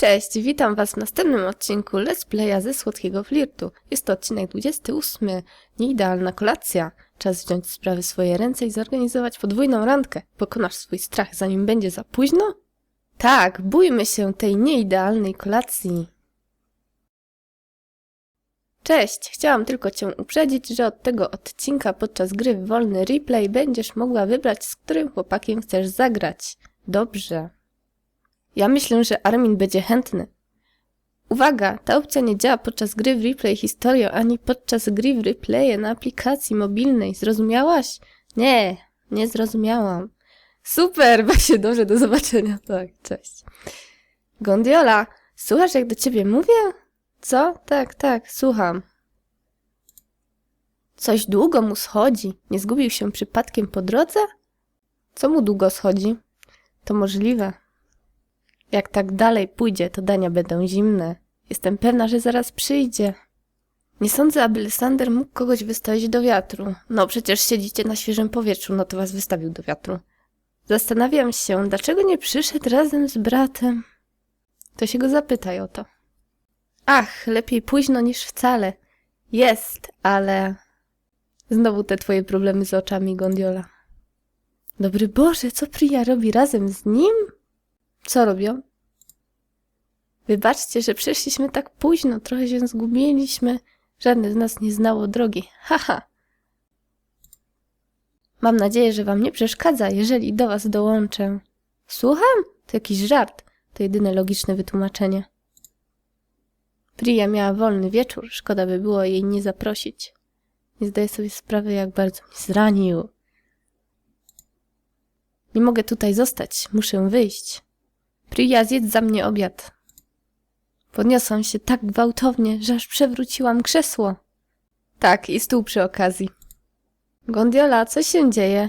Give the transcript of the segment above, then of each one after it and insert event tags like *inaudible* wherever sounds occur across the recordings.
Cześć, witam Was w następnym odcinku Let's Playa ze Słodkiego Flirtu. Jest to odcinek 28, nieidealna kolacja. Czas wziąć sprawy w swoje ręce i zorganizować podwójną randkę. Pokonasz swój strach, zanim będzie za późno? Tak, bójmy się tej nieidealnej kolacji. Cześć, chciałam tylko Cię uprzedzić, że od tego odcinka podczas gry w wolny replay będziesz mogła wybrać, z którym chłopakiem chcesz zagrać. Dobrze. Ja myślę, że Armin będzie chętny. Uwaga, ta opcja nie działa podczas gry w replay historią, ani podczas gry w replaye na aplikacji mobilnej. Zrozumiałaś? Nie, nie zrozumiałam. Super, *laughs* właśnie dobrze, do zobaczenia. Tak, cześć. Gondiola, słuchasz jak do ciebie mówię? Co? Tak, tak, słucham. Coś długo mu schodzi. Nie zgubił się przypadkiem po drodze? Co mu długo schodzi? To możliwe. Jak tak dalej pójdzie, to dania będą zimne. Jestem pewna, że zaraz przyjdzie. Nie sądzę, aby Lysander mógł kogoś wystawić do wiatru. No przecież siedzicie na świeżym powietrzu, no to was wystawił do wiatru. Zastanawiam się, dlaczego nie przyszedł razem z bratem. To się go zapytaj o to. Ach, lepiej późno niż wcale. Jest, ale... Znowu te twoje problemy z oczami, Gondiola. Dobry Boże, co Priya robi razem z nim? Co robią? Wybaczcie, że przyszliśmy tak późno, trochę się zgubiliśmy. Żadne z nas nie znało drogi. *laughs* Haha. Mam nadzieję, że wam nie przeszkadza, jeżeli do was dołączę. Słucham? To jakiś żart. To jedyne logiczne wytłumaczenie. Priya miała wolny wieczór, szkoda by było jej nie zaprosić. Nie zdaję sobie sprawy, jak bardzo mnie zranił. Nie mogę tutaj zostać, muszę wyjść. Priya, zjedz za mnie obiad. Podniosłam się tak gwałtownie, że aż przewróciłam krzesło. Tak, i stół przy okazji. Gondiola, co się dzieje?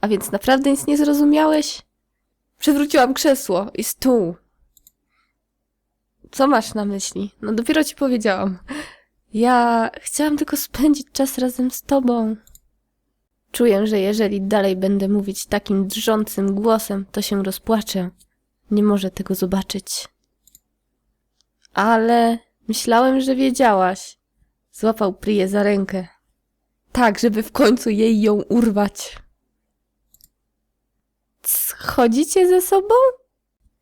A więc naprawdę nic nie zrozumiałeś? Przewróciłam krzesło i stół. Co masz na myśli? No dopiero ci powiedziałam. Ja chciałam tylko spędzić czas razem z tobą. Czuję, że jeżeli dalej będę mówić takim drżącym głosem, to się rozpłaczę. Nie może tego zobaczyć. Ale myślałem, że wiedziałaś. Złapał Priję za rękę. Tak, żeby w końcu jej ją urwać. Chodzicie ze sobą?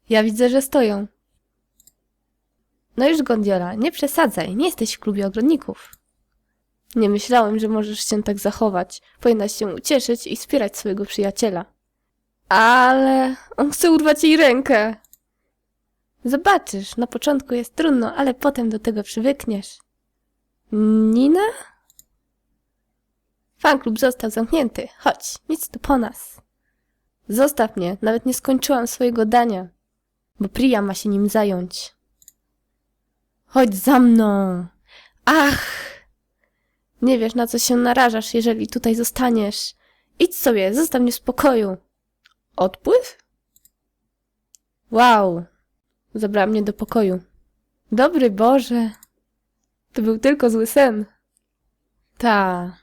Ja widzę, że stoją. No już, Gondiola, nie przesadzaj, nie jesteś w klubie ogrodników. Nie myślałem, że możesz się tak zachować. Powinnaś się ucieszyć i wspierać swojego przyjaciela. Ale on chce urwać jej rękę. Zobaczysz, na początku jest trudno, ale potem do tego przywykniesz. Nina? Fanklub został zamknięty. Chodź, nic tu po nas. Zostaw mnie, nawet nie skończyłam swojego dania, bo Priya ma się nim zająć. Chodź za mną. Ach! Nie wiesz, na co się narażasz, jeżeli tutaj zostaniesz. Idź sobie, zostaw mnie w spokoju. Odpływ? Wow. Zabrała mnie do pokoju. Dobry Boże. To był tylko zły sen. Ta.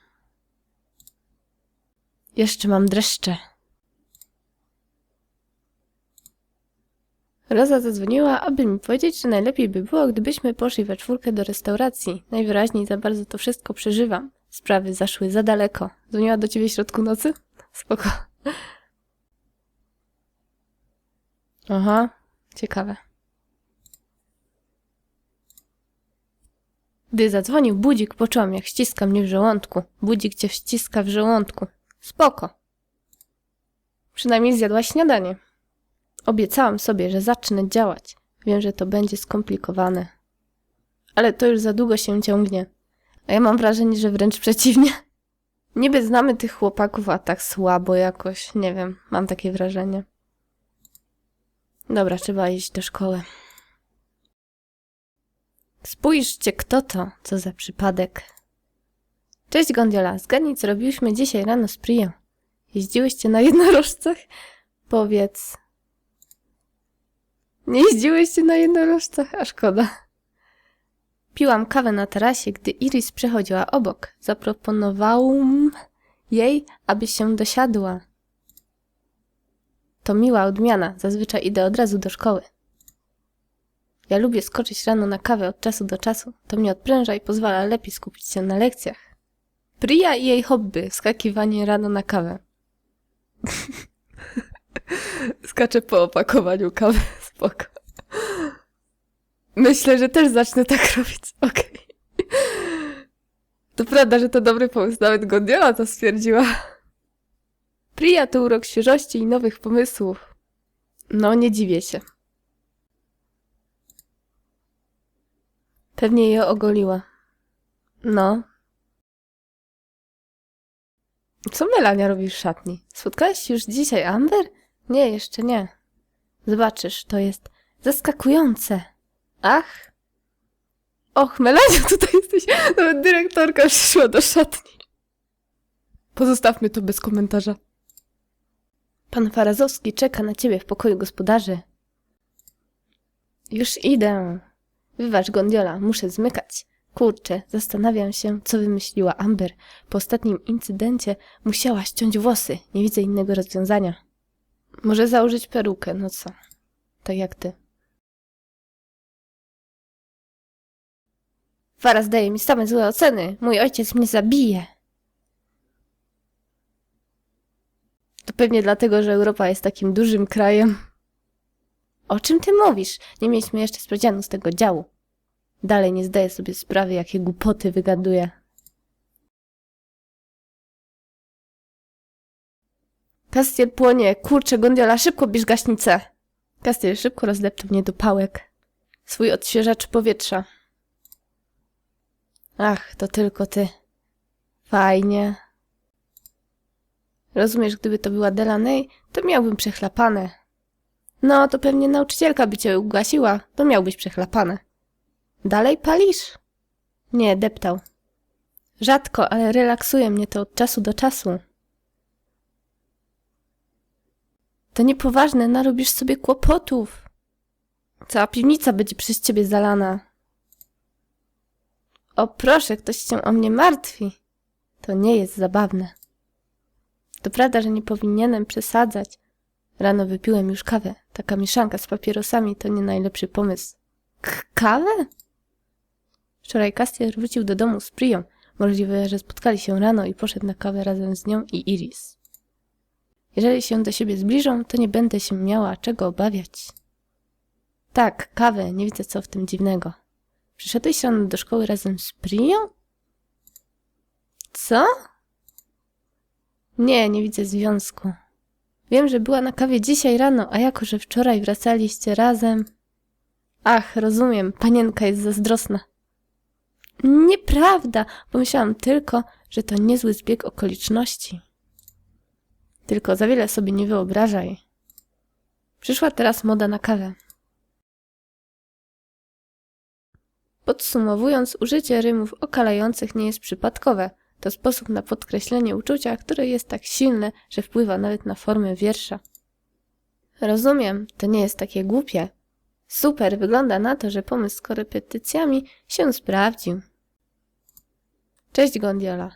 Jeszcze mam dreszcze. Roza zadzwoniła, aby mi powiedzieć, że najlepiej by było, gdybyśmy poszli we czwórkę do restauracji. Najwyraźniej za bardzo to wszystko przeżywam. Sprawy zaszły za daleko. Dzwoniła do ciebie w środku nocy? *laughs* Spoko. Aha, ciekawe. Gdy zadzwonił budzik, poczułam, jak ściska mnie w żołądku. Budzik cię ściska w żołądku. Spoko. Przynajmniej zjadłaś śniadanie. Obiecałam sobie, że zacznę działać. Wiem, że to będzie skomplikowane. Ale to już za długo się ciągnie. A ja mam wrażenie, że wręcz przeciwnie. *laughs* Niby znamy tych chłopaków, a tak słabo jakoś. Nie wiem, mam takie wrażenie. Dobra, trzeba iść do szkoły. Spójrzcie, kto to? Co za przypadek. Cześć Gondiola, zgadnij, co robiłyśmy dzisiaj rano z Priją. Jeździłyście na jednorożcach? Powiedz. Nie jeździłyście na jednorożcach? A szkoda. Piłam kawę na tarasie, gdy Iris przechodziła obok. Zaproponowałam jej, aby się dosiadła. To miła odmiana, zazwyczaj idę od razu do szkoły. Ja lubię skoczyć rano na kawę od czasu do czasu. To mnie odpręża i pozwala lepiej skupić się na lekcjach. Priya i jej hobby, wskakiwanie rano na kawę. *laughs* Skaczę po opakowaniu kawy, *laughs* spoko. Myślę, że też zacznę tak *laughs* robić, okej. To prawda, że to dobry pomysł, nawet Gondiola to stwierdziła. Priya to urok świeżości i nowych pomysłów. No, nie dziwię się. Pewnie je ogoliła. No. Co Melania robi w szatni? Spotkałaś już dzisiaj, Amber? Nie, jeszcze nie. Zobaczysz, to jest zaskakujące. Ach. Och, Melania, *laughs* tutaj jesteś. Nawet dyrektorka przyszła do szatni. Pozostawmy to bez komentarza. Pan Farazowski czeka na ciebie w pokoju gospodarzy. Już idę. Wybacz, Gondiola, muszę zmykać. Kurczę, zastanawiam się, co wymyśliła Amber. Po ostatnim incydencie musiała ściąć włosy. Nie widzę innego rozwiązania. Może założyć perukę, no co? Tak jak ty. Faraz daje mi same złe oceny. Mój ojciec mnie zabije. Pewnie dlatego, że Europa jest takim dużym krajem. O czym ty mówisz? Nie mieliśmy jeszcze sprawdzianu z tego działu. Dalej nie zdaję sobie sprawy, jakie głupoty wygaduję. Kastiel płonie. Kurczę, Gondiola, szybko bierz gaśnicę. Kastiel szybko rozlepczył mnie do pałek. Swój odświeżacz powietrza. Ach, to tylko ty. Fajnie. Rozumiesz, gdyby to była Delaney, to miałbym przechlapane. No, to pewnie nauczycielka by cię ugasiła, to miałbyś przechlapane. Dalej palisz? Nie, deptał. Rzadko, ale relaksuje mnie to od czasu do czasu. To niepoważne, narobisz sobie kłopotów. Cała piwnica będzie przez ciebie zalana. O proszę, ktoś się o mnie martwi. To nie jest zabawne. To prawda, że nie powinienem przesadzać. Rano wypiłem już kawę. Taka mieszanka z papierosami to nie najlepszy pomysł. K kawę? Wczoraj Castiel wrócił do domu z Prią. Możliwe, że spotkali się rano i poszedł na kawę razem z nią i Iris. Jeżeli się do siebie zbliżą, to nie będę się miała czego obawiać. Tak, kawę, nie widzę co w tym dziwnego. Przyszedłeś rano do szkoły razem z Prią? Co? Nie, nie widzę związku. Wiem, że była na kawie dzisiaj rano, a jako, że wczoraj wracaliście razem... Ach, rozumiem, panienka jest zazdrosna. Nieprawda, pomyślałam tylko, że to niezły zbieg okoliczności. Tylko za wiele sobie nie wyobrażaj. Przyszła teraz moda na kawę. Podsumowując, użycie rymów okalających nie jest przypadkowe. To sposób na podkreślenie uczucia, które jest tak silne, że wpływa nawet na formę wiersza. Rozumiem, to nie jest takie głupie. Super, wygląda na to, że pomysł z korepetycjami się sprawdził. Cześć, Gondiola.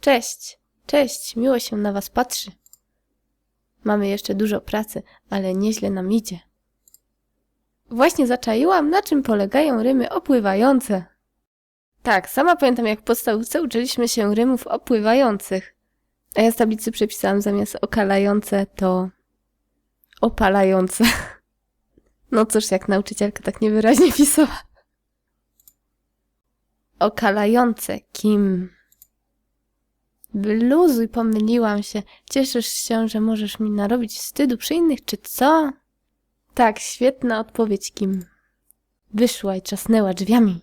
Cześć, cześć, miło się na was patrzy. Mamy jeszcze dużo pracy, ale nieźle nam idzie. Właśnie zaczaiłam, na czym polegają rymy opływające. Tak, sama pamiętam, jak w podstawówce uczyliśmy się rymów opływających. A ja z tablicy przepisałam zamiast okalające to opalające. *laughs* No cóż, jak nauczycielka tak niewyraźnie *laughs* pisała. Okalające, kim? Wyluzuj, pomyliłam się. Cieszysz się, że możesz mi narobić wstydu przy innych, czy co? Tak, świetna odpowiedź, Kim. Wyszła i trzasnęła drzwiami,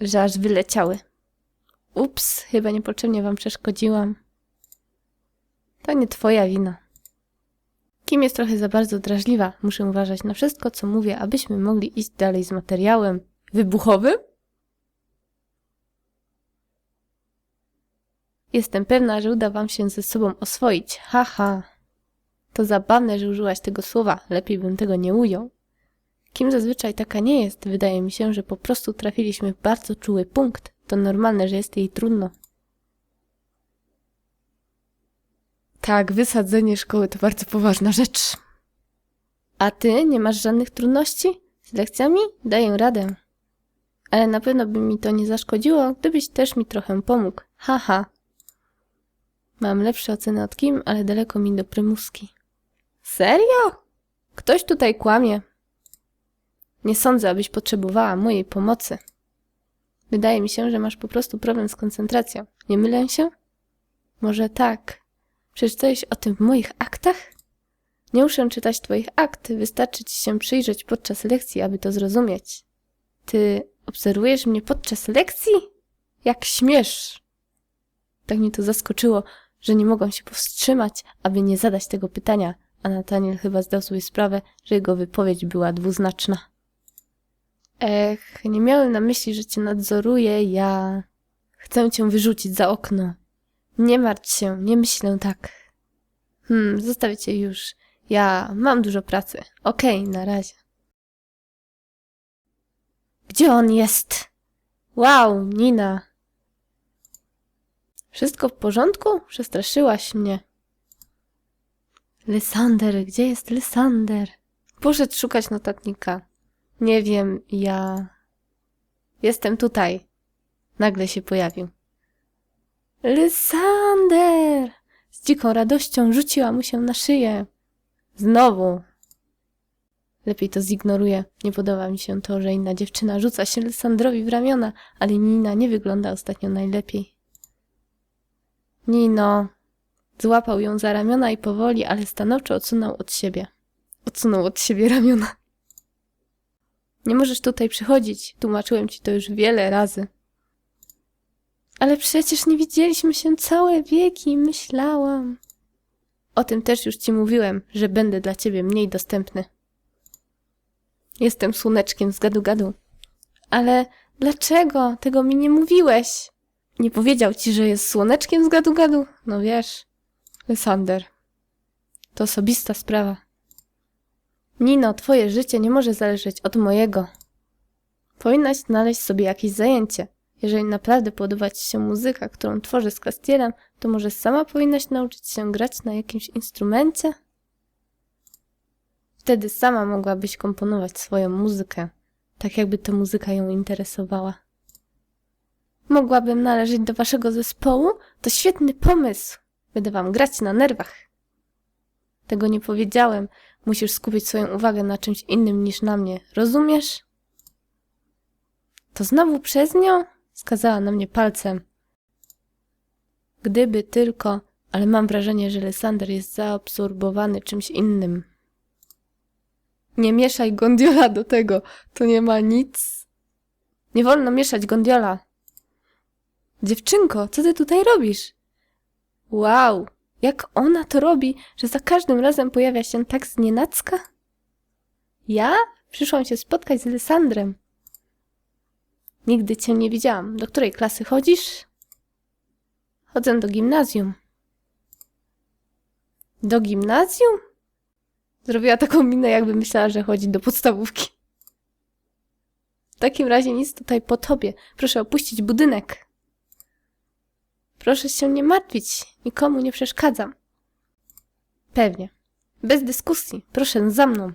że aż wyleciały. Ups, chyba niepotrzebnie wam przeszkodziłam. To nie twoja wina. Kim jest trochę za bardzo drażliwa. Muszę uważać na wszystko, co mówię, abyśmy mogli iść dalej z materiałem wybuchowym. Jestem pewna, że uda wam się ze sobą oswoić. Haha. To zabawne, że użyłaś tego słowa. Lepiej bym tego nie ujął. Kim zazwyczaj taka nie jest, wydaje mi się, że po prostu trafiliśmy w bardzo czuły punkt. To normalne, że jest jej trudno. Tak, wysadzenie szkoły to bardzo poważna rzecz. A ty nie masz żadnych trudności? Z lekcjami daję radę. Ale na pewno by mi to nie zaszkodziło, gdybyś też mi trochę pomógł. Haha. Mam lepsze oceny od Kim, ale daleko mi do prymuski. Serio? Ktoś tutaj kłamie. Nie sądzę, abyś potrzebowała mojej pomocy. Wydaje mi się, że masz po prostu problem z koncentracją. Nie mylę się? Może tak. Przeczytałeś o tym w moich aktach? Nie muszę czytać twoich akt, wystarczy ci się przyjrzeć podczas lekcji, aby to zrozumieć. Ty obserwujesz mnie podczas lekcji? Jak śmiesz! Tak mnie to zaskoczyło, że nie mogłam się powstrzymać, aby nie zadać tego pytania, a Nataniel chyba zdał sobie sprawę, że jego wypowiedź była dwuznaczna. Ech, nie miałem na myśli, że cię nadzoruję, ja... Chcę cię wyrzucić za okno. Nie martw się, nie myślę tak. Hmm, zostawię cię już. Ja mam dużo pracy. Okej, na razie. Gdzie on jest? Wow, Nina. Wszystko w porządku? Przestraszyłaś mnie. Lysander, gdzie jest Lysander? Poszedł szukać notatnika. Nie wiem, ja... Jestem tutaj. Nagle się pojawił. Lysander! Z dziką radością rzuciła mu się na szyję. Znowu. Lepiej to zignoruję. Nie podoba mi się to, że inna dziewczyna rzuca się Lysandrowi w ramiona, ale Nina nie wygląda ostatnio najlepiej. Nino. Złapał ją za ramiona i powoli, ale stanowczo odsunął od siebie. Odsunął od siebie ramiona. Nie możesz tutaj przychodzić. Tłumaczyłem ci to już wiele razy. Ale przecież nie widzieliśmy się całe wieki, myślałam. O tym też już ci mówiłem, że będę dla ciebie mniej dostępny. Jestem słoneczkiem z gadu-gadu. Ale dlaczego tego mi nie mówiłeś? Nie powiedział ci, że jest słoneczkiem z gadu-gadu? No wiesz, Lysander. To osobista sprawa. Nino, twoje życie nie może zależeć od mojego. Powinnaś znaleźć sobie jakieś zajęcie. Jeżeli naprawdę podoba ci się muzyka, którą tworzę z Castielem, to może sama powinnaś nauczyć się grać na jakimś instrumencie? Wtedy sama mogłabyś komponować swoją muzykę, tak jakby ta muzyka ją interesowała. Mogłabym należeć do waszego zespołu? To świetny pomysł. Będę wam grać na nerwach. Tego nie powiedziałem. Musisz skupić swoją uwagę na czymś innym niż na mnie. Rozumiesz? To znowu przez nią? Skazała na mnie palcem. Gdyby tylko, ale mam wrażenie, że Lysander jest zaabsorbowany czymś innym. Nie mieszaj gondiola do tego, to nie ma nic. Nie wolno mieszać gondiola. Dziewczynko, co ty tutaj robisz? Wow, jak ona to robi, że za każdym razem pojawia się tak znienacka? Ja? Przyszłam się spotkać z Lysandrem. Nigdy cię nie widziałam. Do której klasy chodzisz? Chodzę do gimnazjum. Do gimnazjum? Zrobiła taką minę, jakby myślała, że chodzi do podstawówki. W takim razie nic tutaj po tobie. Proszę opuścić budynek. Proszę się nie martwić. Nikomu nie przeszkadzam. Pewnie. Bez dyskusji. Proszę za mną.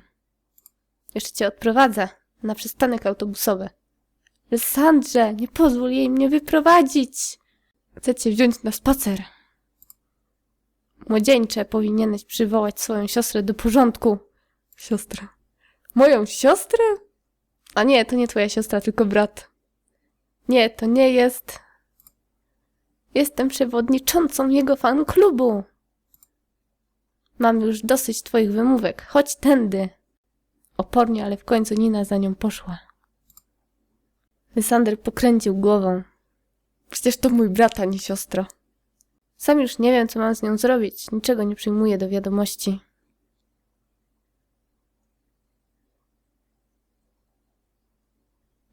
Jeszcze cię odprowadzę na przystanek autobusowy. Lysandrze, nie pozwól jej mnie wyprowadzić. Chcę cię wziąć na spacer. Młodzieńcze, powinieneś przywołać swoją siostrę do porządku. Siostra. Moją siostrę? A nie, to nie twoja siostra, tylko brat. Nie, to nie jest. Jestem przewodniczącą jego fan klubu. Mam już dosyć twoich wymówek. Chodź tędy. Opornie, ale w końcu Nina za nią poszła. Lysander pokręcił głową. Przecież to mój brat, a nie siostra. Sam już nie wiem, co mam z nią zrobić. Niczego nie przyjmuję do wiadomości.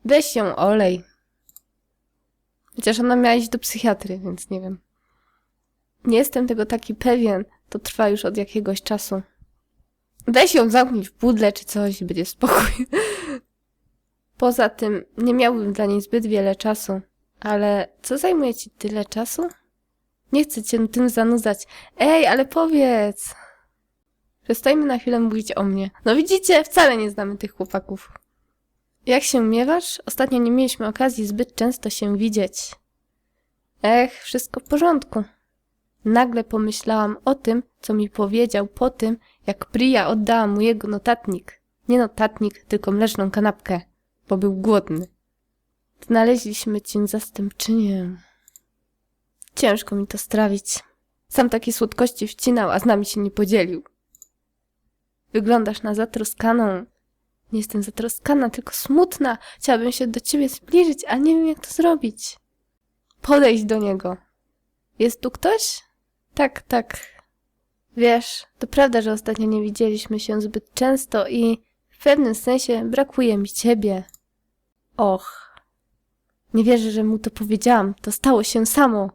Weź ją, olej. Chociaż ona miała iść do psychiatry, więc nie wiem. Nie jestem tego taki pewien. To trwa już od jakiegoś czasu. Weź ją zamknąć w pudle czy coś i będzie spokój. *laughs* Poza tym nie miałbym dla niej zbyt wiele czasu. Ale co zajmuje ci tyle czasu? Nie chcę cię tym zanudzać. Ej, ale powiedz! Przestajmy na chwilę mówić o mnie. No widzicie, wcale nie znamy tych chłopaków. Jak się miewasz? Ostatnio nie mieliśmy okazji zbyt często się widzieć. Ech, wszystko w porządku. Nagle pomyślałam o tym, co mi powiedział po tym, jak Priya oddała mu jego notatnik. Nie notatnik, tylko mleczną kanapkę, bo był głodny. Znaleźliśmy cię zastępczynię. Ciężko mi to strawić. Sam takie słodkości wcinał, a z nami się nie podzielił. Wyglądasz na zatroskaną. Nie jestem zatroskana, tylko smutna. Chciałabym się do ciebie zbliżyć, ale nie wiem, jak to zrobić. Podejdź do niego. Jest tu ktoś? Tak, tak. Wiesz, to prawda, że ostatnio nie widzieliśmy się zbyt często i w pewnym sensie brakuje mi ciebie. Och. Nie wierzę, że mu to powiedziałam. To stało się samo.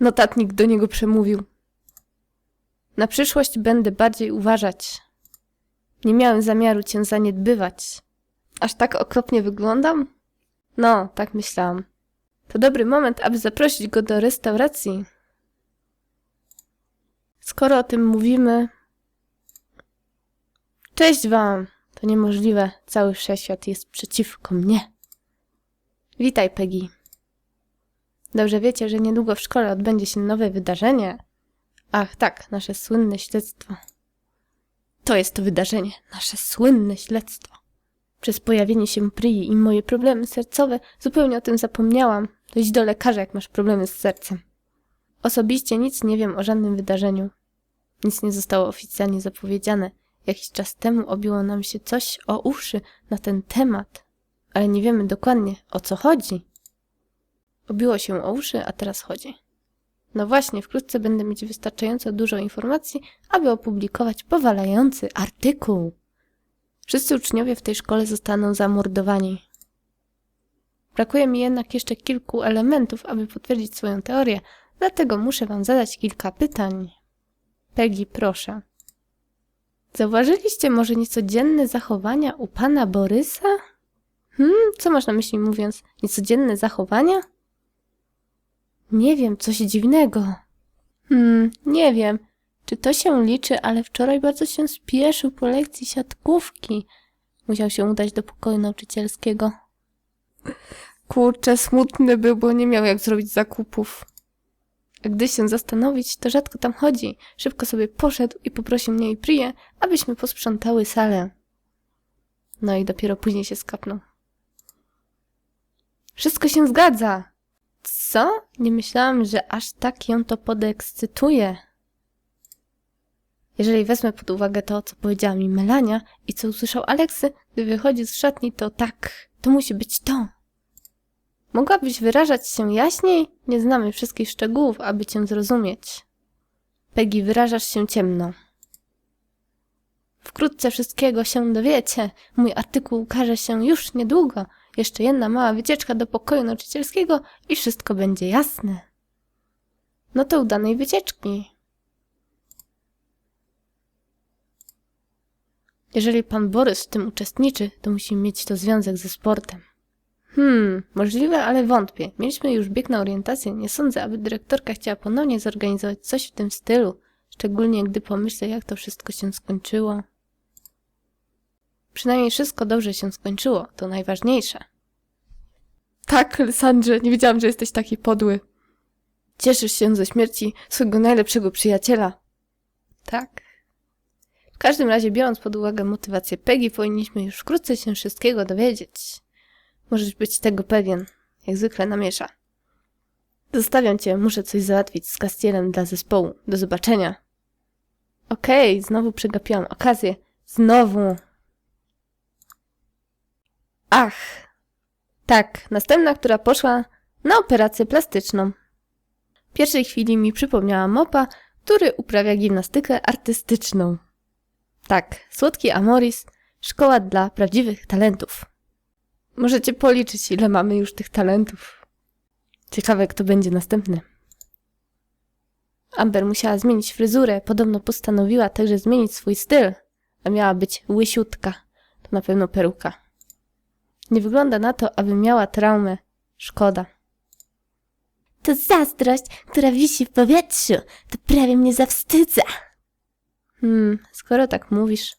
Notatnik do niego przemówił. Na przyszłość będę bardziej uważać. Nie miałem zamiaru cię zaniedbywać. Aż tak okropnie wyglądam? No, tak myślałam. To dobry moment, aby zaprosić go do restauracji. Skoro o tym mówimy. Cześć wam! To niemożliwe. Cały wszechświat jest przeciwko mnie. Witaj, Peggy. Dobrze wiecie, że niedługo w szkole odbędzie się nowe wydarzenie. Ach, tak, nasze słynne śledztwo. To jest to wydarzenie, nasze słynne śledztwo. Przez pojawienie się Prii i moje problemy sercowe zupełnie o tym zapomniałam. To idź do lekarza, jak masz problemy z sercem. Osobiście nic nie wiem o żadnym wydarzeniu. Nic nie zostało oficjalnie zapowiedziane. Jakiś czas temu obiło nam się coś o uszy na ten temat, ale nie wiemy dokładnie o co chodzi. Obiło się o uszy, a teraz chodzi. No właśnie, wkrótce będę mieć wystarczająco dużo informacji, aby opublikować powalający artykuł. Wszyscy uczniowie w tej szkole zostaną zamordowani. Brakuje mi jednak jeszcze kilku elementów, aby potwierdzić swoją teorię, dlatego muszę wam zadać kilka pytań. Peggy, proszę. Zauważyliście może niecodzienne zachowania u pana Borysa? Hmm, co masz na myśli mówiąc niecodzienne zachowania? Nie wiem, coś dziwnego. Hmm, nie wiem, czy to się liczy, ale wczoraj bardzo się spieszył po lekcji siatkówki. Musiał się udać do pokoju nauczycielskiego. Kurczę, smutny był, bo nie miał jak zrobić zakupów. A gdy się zastanowić, to rzadko tam chodzi. Szybko sobie poszedł i poprosił mnie i Prię, abyśmy posprzątały salę. No i dopiero później się skapnął. Wszystko się zgadza! Co? Nie myślałam, że aż tak ją to podekscytuje. Jeżeli wezmę pod uwagę to, co powiedziała mi Melania i co usłyszał Aleksy, gdy wychodzi z szatni, to tak, to musi być to. Mogłabyś wyrażać się jaśniej? Nie znamy wszystkich szczegółów, aby cię zrozumieć. Peggy, wyrażasz się ciemno. Wkrótce wszystkiego się dowiecie. Mój artykuł ukaże się już niedługo. Jeszcze jedna mała wycieczka do pokoju nauczycielskiego i wszystko będzie jasne. No to udanej wycieczki. Jeżeli pan Borys w tym uczestniczy, to musi mieć to związek ze sportem. Hmm, możliwe, ale wątpię. Mieliśmy już bieg na orientację. Nie sądzę, aby dyrektorka chciała ponownie zorganizować coś w tym stylu. Szczególnie gdy pomyślę, jak to wszystko się skończyło. Przynajmniej wszystko dobrze się skończyło. To najważniejsze. Tak, Lysandrze, nie wiedziałam, że jesteś taki podły. Cieszysz się ze śmierci swojego najlepszego przyjaciela. Tak. W każdym razie, biorąc pod uwagę motywację Peggy, powinniśmy już wkrótce się wszystkiego dowiedzieć. Możesz być tego pewien. Jak zwykle namiesza. Zostawiam cię, muszę coś załatwić z Castielem dla zespołu. Do zobaczenia. Okej, okay, znowu przegapiłam okazję. Znowu. Ach. Tak, następna, która poszła na operację plastyczną. W pierwszej chwili mi przypomniała mopa, który uprawia gimnastykę artystyczną. Tak, słodki Amoris, szkoła dla prawdziwych talentów. Możecie policzyć, ile mamy już tych talentów. Ciekawe, kto będzie następny. Amber musiała zmienić fryzurę, podobno postanowiła także zmienić swój styl, a miała być łysiutka. To na pewno peruka. Nie wygląda na to, aby miała traumę. Szkoda. To zazdrość, która wisi w powietrzu. To prawie mnie zawstydza. Hmm, skoro tak mówisz.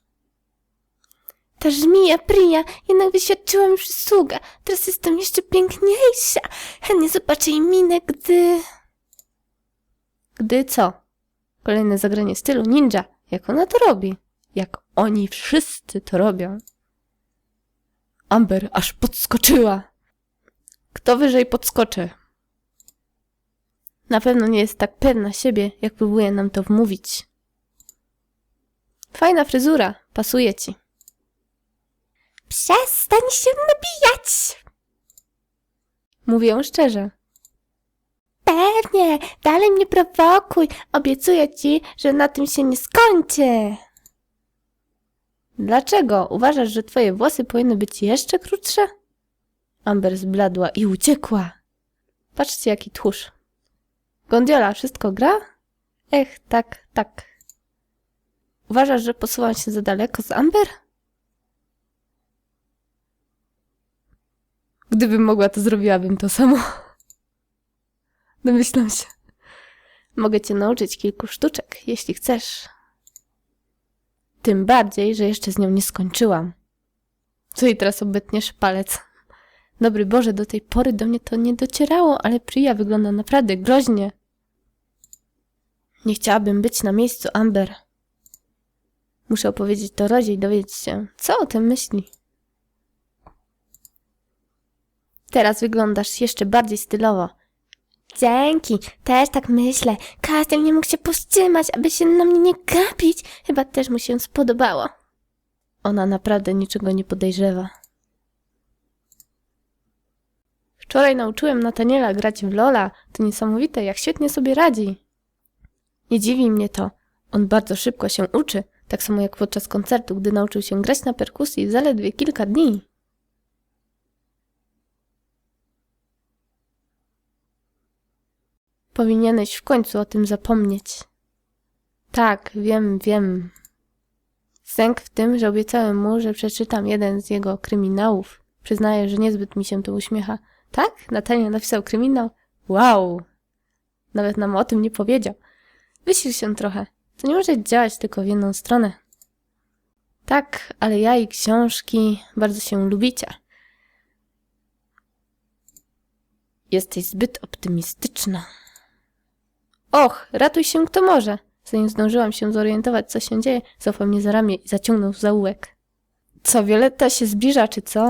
Ta żmija Priya jednak wyświadczyła mi przysługę. Teraz jestem jeszcze piękniejsza. Chętnie zobaczę jej minę, gdy... Gdy co? Kolejne zagranie stylu ninja. Jak ona to robi? Jak oni wszyscy to robią. Amber aż podskoczyła. Kto wyżej podskoczy? Na pewno nie jest tak pewna siebie, jak próbuje nam to wmówić. Fajna fryzura, pasuje ci. Przestań się nabijać! Mówię szczerze. Pewnie, dalej mnie prowokuj. Obiecuję ci, że na tym się nie skończy. Dlaczego? Uważasz, że twoje włosy powinny być jeszcze krótsze? Amber zbladła i uciekła. Patrzcie, jaki tchórz. Gondiola, wszystko gra? Ech, tak, tak. Uważasz, że posuwam się za daleko z Amber? Gdybym mogła, to zrobiłabym to samo. Domyślam się. Mogę cię nauczyć kilku sztuczek, jeśli chcesz. Tym bardziej, że jeszcze z nią nie skończyłam. Co jej teraz obetniesz palec? Dobry Boże, do tej pory do mnie to nie docierało, ale Priya wygląda naprawdę groźnie. Nie chciałabym być na miejscu Amber. Muszę opowiedzieć to Rozie i dowiedzieć się, co o tym myśli. Teraz wyglądasz jeszcze bardziej stylowo. Dzięki, też tak myślę. Każdy nie mógł się powstrzymać, aby się na mnie nie gapić. Chyba też mu się spodobało. Ona naprawdę niczego nie podejrzewa. Wczoraj nauczyłem Nataniela grać w Lola. To niesamowite, jak świetnie sobie radzi. Nie dziwi mnie to. On bardzo szybko się uczy, tak samo jak podczas koncertu, gdy nauczył się grać na perkusji zaledwie kilka dni. Powinieneś w końcu o tym zapomnieć. Tak, wiem, wiem. Sęk w tym, że obiecałem mu, że przeczytam jeden z jego kryminałów. Przyznaję, że niezbyt mi się to uśmiecha. Tak? Natalia napisał kryminał? Wow! Nawet nam o tym nie powiedział. Wysil się trochę. To nie może działać tylko w jedną stronę. Tak, ale ja i książki bardzo się lubicie. Jesteś zbyt optymistyczna. Och, ratuj się kto może. Zanim zdążyłam się zorientować, co się dzieje, złapał mnie za ramię i zaciągnął w zaułek. Co, Violetta się zbliża, czy co?